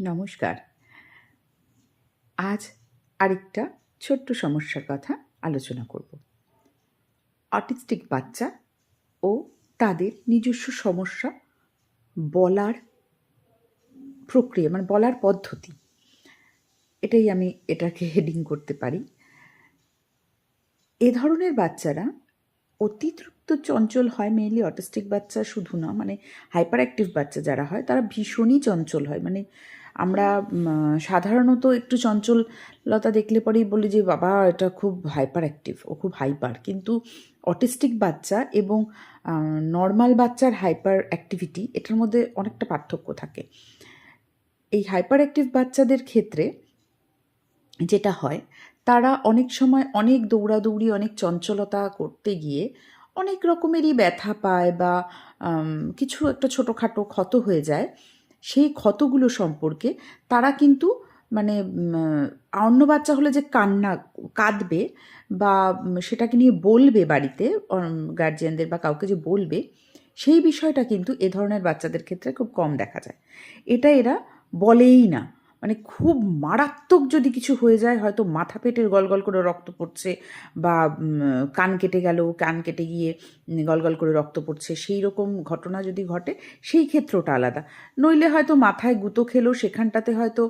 নমস্কার। আজ আরেকটা ছোট্ট সমস্যার কথা আলোচনা করব। অটিস্টিক বাচ্চা ও তাদের নিজস্ব সমস্যা বলার প্রক্রিয়া মানে বলার পদ্ধতি। এটাই আমি এটাকে হেডিং করতে পারি। এ ধরনের বাচ্চারা অতিরিক্ত চঞ্চল হয় মেনলি অটিস্টিক বাচ্চা শুধু না মানে হাইপার অ্যাক্টিভ বাচ্চা যারা হয়, তারা ভীষণই চঞ্চল হয়। মানে আমরা সাধারণত একটু চঞ্চলতা দেখলে পরেই বলি যে, বাবা, এটা খুব হাইপার অ্যাক্টিভ ও খুব হাইপার কিন্তু অটিস্টিক বাচ্চা এবং নর্মাল বাচ্চার হাইপার অ্যাক্টিভিটি এটার মধ্যে অনেকটা পার্থক্য থাকে। এই হাইপার অ্যাক্টিভ বাচ্চাদের ক্ষেত্রে যেটা হয়, তারা অনেক সময় অনেক দৌড়াদৌড়ি, অনেক চঞ্চলতা করতে গিয়ে অনেক রকমেরই ব্যথা পায় বা কিছু একটা ছোটোখাটো ক্ষত হয়ে যায়। সেই ক্ষতগুলো সম্পর্কে তারা কিন্তু মানে অন্য বাচ্চা হলে যে কান্না, কাঁদবে বা সেটাকে নিয়ে বলবে বাড়িতে গার্জিয়ানদের বা কাউকে যে বলবে, সেই বিষয়টা কিন্তু এ ধরনের বাচ্চাদের ক্ষেত্রে খুব কম দেখা যায়। এটা এরা বলেই না। মানে খুব মারাত্মক যদি কিছু হয়ে যায়, হয়তো মাথা পেটের গলগল করে রক্ত পড়ছে বা কান কেটে গেল, কান কেটে গিয়ে গলগল করে রক্ত পড়ছে, সেই রকম ঘটনা যদি ঘটে, সেই ক্ষেত্রটা আলাদা। নইলে হয়তো মাথায় গুঁতো খেলো, সেখানটাতে হয়তো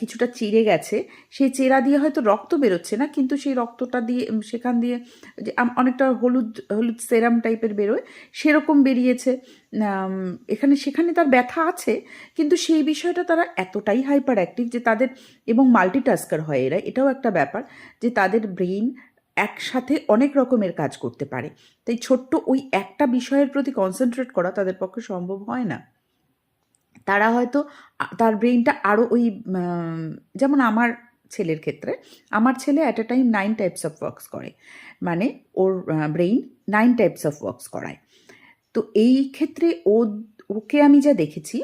কিছুটা চিড়ে গেছে, সেই চেরা দিয়ে হয়তো রক্ত বেরোচ্ছে না, কিন্তু সেই রক্তটা দিয়ে সেখান দিয়ে যে অনেকটা হলুদ হলুদ সেরাম টাইপের বেরোয়, সেরকম বেরিয়েছে। এখানে, সেখানে তার ব্যথা আছে, কিন্তু সেই বিষয়টা তারা এতটাই হাইপার অ্যাক্টিভ যে তাদের এবং মাল্টিটাস্কার হয় এরা, এটাও একটা ব্যাপার যে তাদের ব্রেইন একসাথে অনেক রকমের কাজ করতে পারে। তাই ছোট্ট ওই একটা বিষয়ের প্রতি কনসেন্ট্রেট করা তাদের পক্ষে সম্ভব হয় না। তারা হয়তো তার ব্রেইনটা আরও ওই যেমন আমার ছেলের ক্ষেত্রে, আমার ছেলে at a time nine types of works করে। মানে ওর brain nine types of works করায়। তো এই ক্ষেত্রে ও ওকে আমি যা দেখেছি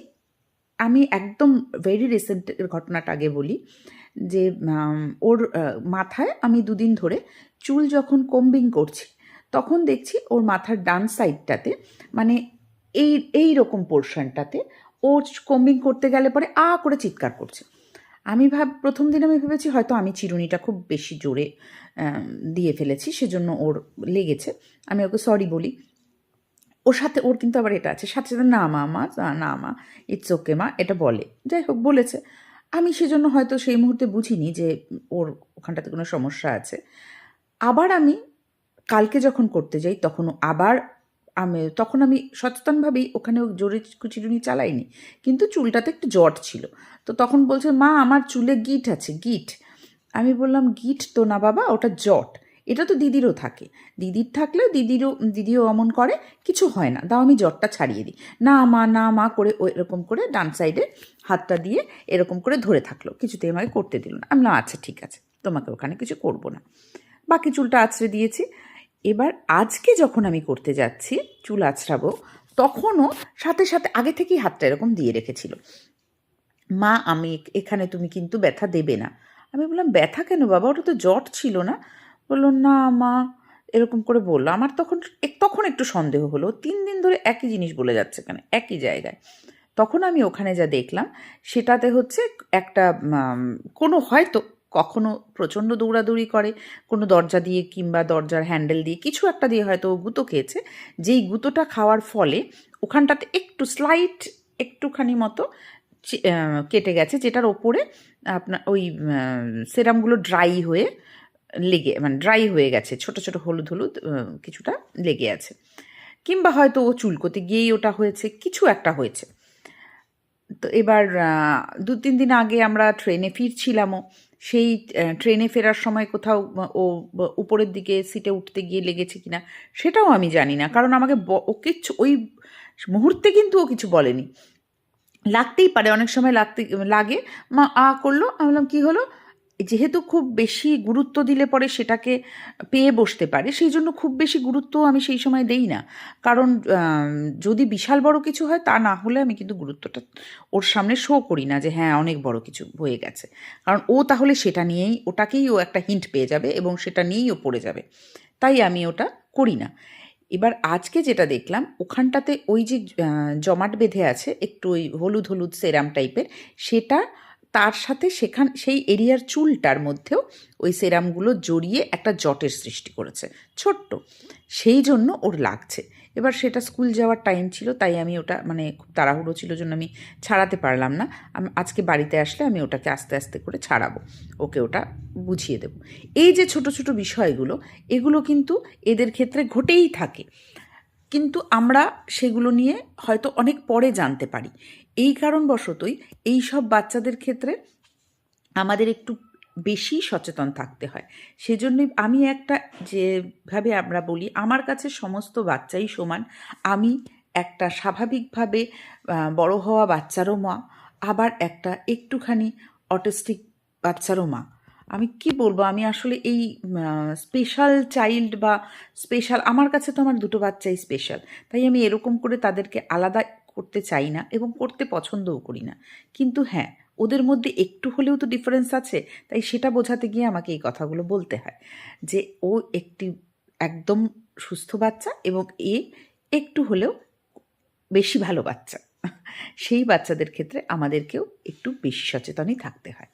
আমি একদম ভেরি রিসেন্ট ঘটনাটা আগে বলি, যে ওর মাথায় আমি দুদিন ধরে চুল যখন কম্বিং করছি, তখন দেখছি ওর মাথার ডান সাইডটাতে মানে এই এই রকম পোর্শনটাতে ও কম্বিং করতে গেলে পরে আ করে চিৎকার করছে। আমি ভাব, প্রথম দিন আমি ভেবেছি হয়তো আমি চিরুনিটা খুব বেশি জোরে দিয়ে ফেলেছি, সেজন্য ওর লেগেছে। আমি ওকে সরি বলি। ওর সাথে ওর কিন্তু আবার এটা আছে সাথে সাথে না মা মা না, মা ইটস ওকে মা এটা বলে। যাই হোক বলেছে। আমি সেজন্য হয়তো সেই মুহূর্তে বুঝিনি যে ওর ওখানটাতে কোনো সমস্যা আছে। আবার আমি কালকে যখন করতে যাই তখন আবার আমি তখন আমি সচেতনভাবেই ওখানে জোরে কুচিরুনি চালাইনি। কিন্তু চুলটাতে একটু জট ছিল। তো তখন বলছে মা আমার চুলে গিট আছে গিট। আমি বললাম গিট তো না বাবা ওটা জট। এটা তো দিদিরও থাকে। দিদির থাকলেও দিদিরও, দিদিও অমন করে, কিছু হয় না। দাও আমি জ্বরটা ছাড়িয়ে দিই। না মা না মা করে ও এরকম করে ডান সাইডে হাতটা দিয়ে এরকম করে ধরে থাকল। কিছুতেই আমাকে করতে দিল না। আমি না আচ্ছা ঠিক আছে, তোমাকে ওখানে কিছু করব না। বাকি চুলটা আছড়ে দিয়েছি। এবার আজকে যখন আমি করতে যাচ্ছি, চুল আছড়াবো, তখনও সাথে সাথে আগে থেকেই হাতটা এরকম দিয়ে রেখেছিল। মা, আমি এখানে তুমি কিন্তু ব্যথা দেবে না। আমি বললাম, ব্যথা কেন বাবা? ওটা তো জট ছিল না। বলল, না মা। এরকম করে বলল। আমার তখন তখন একটু সন্দেহ হলো। তিন দিন ধরে একই জিনিস বলে যাচ্ছে কেন? একই জায়গায়। তখন আমি ওখানে যা দেখলাম, সেটাতে হচ্ছে একটা কোনো হয়তো কখনো প্রচণ্ড দৌড়াদৌড়ি করে, কোনো দরজা দিয়ে কিংবা দরজার হ্যান্ডেল দিয়ে কিছু একটা দিয়ে হয়তো গুঁতো খেয়েছে। যেই গুঁতোটা খাওয়ার ফলে ওখানটাতে একটু স্লাইট একটুখানি মতো কেটে গেছে, যেটার ওপরে আপনার ওই সেরামগুলো ড্রাই হয়ে লেগে মানে ড্রাই হয়ে গেছে, ছোট ছোট হলুদ হলুদ কিছুটা লেগে আছে। কিংবা হয়তো ও চুলকোতে গিয়েই ওটা হয়েছে, কিছু একটা হয়েছে। তো এবার দু তিন দিন আগে আমরা ট্রেনে ফিরছিলামও, সেই ট্রেনে ফেরার সময় কোথাও ও উপরের দিকে সিটে উঠতে গিয়ে লেগেছে কিনা, সেটাও আমি জানি না। কারণ আমাকে ও কিচ্ছু, ওই মুহূর্তে কিন্তু ও কিছু বলেনি। লাগতেই পারে, অনেক সময় লাগতে, লাগে, মা, আ করল, আমি বললাম, কী হলো? যেহেতু খুব বেশি গুরুত্ব দিলে পরে সেটাকে পেয়ে বসতে পারে, সেই জন্য খুব বেশি গুরুত্ব আমি সেই সময় দেই না। কারণ যদি বিশাল বড় কিছু হয়, তা না হলে আমি কিন্তু গুরুত্বটা ওর সামনে শো করি না যে হ্যাঁ অনেক বড় কিছু হয়ে গেছে। কারণ ও তাহলে সেটা নিয়েই, ওটাকেই ও একটা হিন্ট পেয়ে যাবে এবং সেটা নিয়েই ও পড়ে যাবে। তাই আমি ওটা করি না। এবার আজকে যেটা দেখলাম, ওখানটাতে ওই যে জমাট বেঁধে আছে, একটু ওই হলুদ হলুদ সেরাম টাইপের সেটা তার সাথে সেখান, সেই এরিয়ার চুলটার মধ্যেও ওই সেরামগুলো জড়িয়ে একটা জটের সৃষ্টি করেছে, ছোট্ট। সেই জন্য ওর লাগছে। এবার সেটা স্কুল যাওয়ার টাইম ছিল, তাই আমি ওটা মানে খুব তাড়াহুড়ো ছিল জন্য আমি ছাড়াতে পারলাম না। আজকে বাড়িতে আসলে আমি ওটাকে আস্তে আস্তে করে ছাড়াবো, ওকে ওটা বুঝিয়ে দেবো। এই যে ছোট ছোট বিষয়গুলো, এগুলো কিন্তু এদের ক্ষেত্রে ঘটেই থাকে। কিন্তু আমরা সেগুলো নিয়ে হয়তো অনেক পরে জানতে পারি। এই কারণবশতই এই সব বাচ্চাদের ক্ষেত্রে আমাদের একটু বেশি সচেতন থাকতে হয়। সেজন্যই আমি একটা যেভাবে আমরা বলি, আমার কাছে সমস্ত বাচ্চাই সমান। আমি একটা স্বাভাবিকভাবে বড় হওয়া বাচ্চারও মা, আবার একটা একটুখানি অটিস্টিক বাচ্চারও মা। আমি কি বলব? আমি আসলে এই স্পেশাল চাইল্ড বা স্পেশাল আমার কাছে তো আমার দুটো বাচ্চাই স্পেশাল তাই আমি এরকম করে তাদেরকে আলাদা করতে চাই না এবং করতে পছন্দও করি না। কিন্তু হ্যাঁ ওদের মধ্যে একটু হলেও তো ডিফারেন্স আছে, তাই সেটা বোঝাতে গিয়ে আমাকে এই কথাগুলো বলতে হয়, যে ও একটি একদম সুস্থ বাচ্চা এবং এ একটু হলেও বেশি ভালো বাচ্চা। সেই বাচ্চাদের ক্ষেত্রে আমাদেরকেও একটু বেশি সচেতনই থাকতে হয়।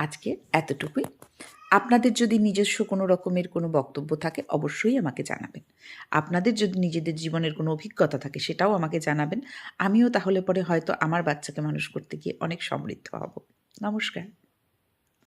আজকে এতটুকুই। আপনাদের যদি নিজস্ব কোনো রকমের কোনো বক্তব্য থাকে, অবশ্যই আমাকে জানাবেন। আপনাদের যদি নিজেদের জীবনের কোনো অভিজ্ঞতা থাকে, সেটাও আমাকে জানাবেন। আমিও তাহলে পরে হয়তো আমার বাচ্চাকে মানুষ করতে গিয়ে অনেক সমৃদ্ধ হব। নমস্কার।